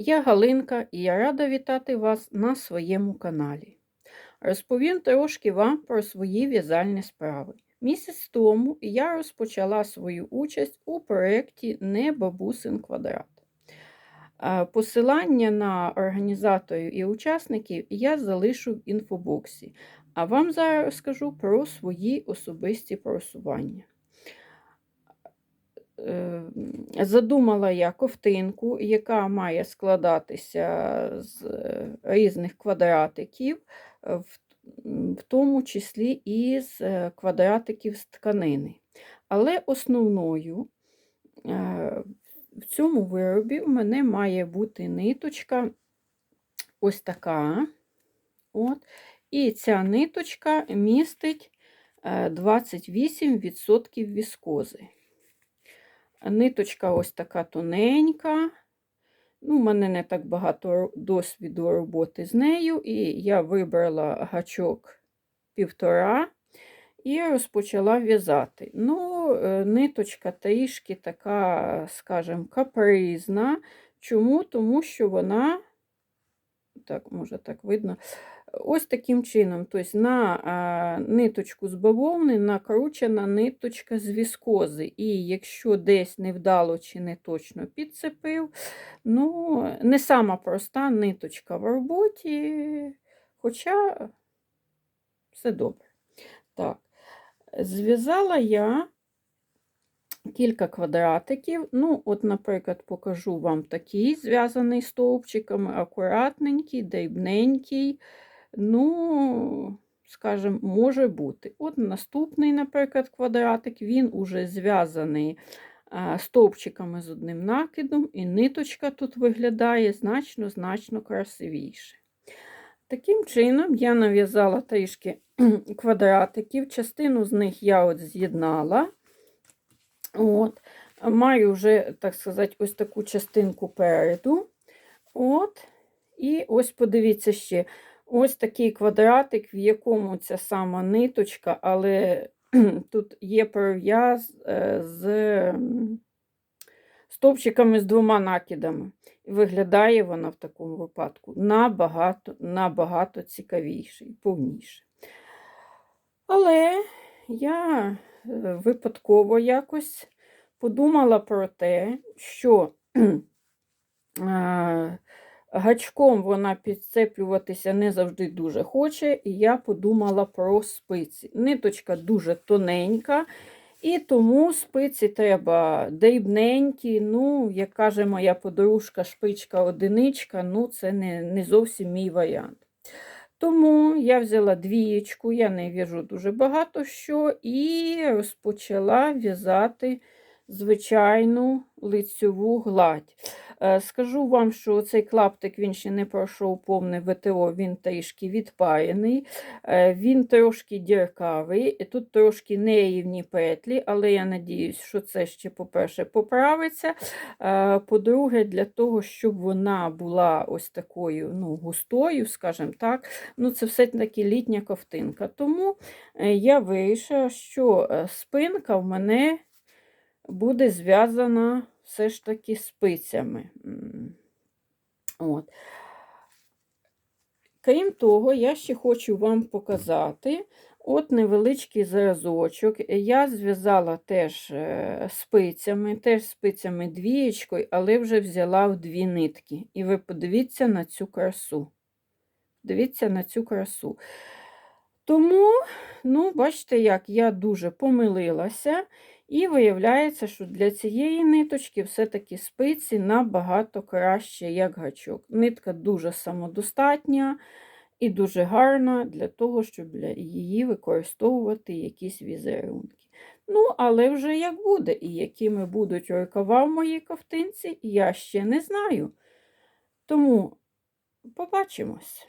Я Галинка і я рада вітати вас на своєму каналі. Розповім трошки вам про свої в'язальні справи. Місяць тому я розпочала свою участь у проєкті Не бабусин квадрат. Посилання на організаторів і учасників я залишу в інфобоксі, а вам зараз розкажу про свої особисті просування. Е, Задумала я ковтинку, яка має складатися з е, різних квадратиків, е, в, тому числі і з квадратиків з тканини. Але основною в цьому виробі в мене має бути ниточка ось така. От. І ця ниточка містить е, 28% віскози. Ниточка ось така тоненька. Ну, У мене не так багато досвіду роботи з нею, і я вибрала гачок півтора і розпочала в'язати. Ну, е, ниточка трішки така, скажімо, капризна. Чому? Тому що вона, так, може так видно, ось таким чином. Тобто на ниточку з бавовни накручена ниточка з віскози. І якщо десь невдало чи не точно підцепив, ну, не сама проста ниточка в роботі, хоча все добре. Так, зв'язала я кілька квадратиків. Ну, от, наприклад, покажу вам такий зв'язаний стовпчиками, акуратненький, дрібненький. Ну, скажімо, може бути. От наступний, наприклад, квадратик, він уже зв'язаний стовпчиками з одним накидом, і ниточка тут виглядає значно-значно красивіше. Таким чином, я нав'язала трішки квадратиків, частину з них я от з'єднала. От. Маю вже, так сказати, ось таку частинку переду. От. І ось подивіться ще. Ось такий квадратик, в якому ця сама ниточка, але тут є перев'яз е, з стовпчиками з двома накидами. Виглядає вона в такому випадку набагато набагато цікавіше і повніше. Але я випадково якось подумала про те, що Гачком вона підцеплюватися не завжди дуже хоче, і я подумала про спиці. Ниточка дуже тоненька, і тому спиці треба дрібненькі. Ну, як каже моя подружка, шпичка одиничка, ну це не, не зовсім мій варіант. Тому я взяла двієчку, я не в'яжу дуже багато що, і розпочала в'язати звичайну лицьову гладь. Е, скажу вам, що цей клаптик він ще не пройшов повне ВТО, він трішки відпаяний, е, він трошки діркавий, тут трошки нерівні петлі, але я надіюсь, що це ще, по-перше, поправиться. Е, по-друге, для того, щоб вона була ось такою ну, густою, скажімо так, ну це все-таки літня ковтинка. Тому я вирішила, що спинка в мене буде зв'язана все ж таки спицями. От. Крім того, я ще хочу вам показати от невеличкий зразочок. Я зв'язала теж е, спицями, теж спицями двієчкою, але вже взяла в дві нитки. І ви подивіться на цю красу. Дивіться на цю красу. Тому, ну, бачите, як я дуже помилилася. І виявляється, що для цієї ниточки все-таки спиці набагато краще, як гачок. Нитка дуже самодостатня і дуже гарна для того, щоб її використовувати якісь візерунки. Ну, але вже як буде, і якими будуть рукава в моїй ковтинці, я ще не знаю. Тому побачимось.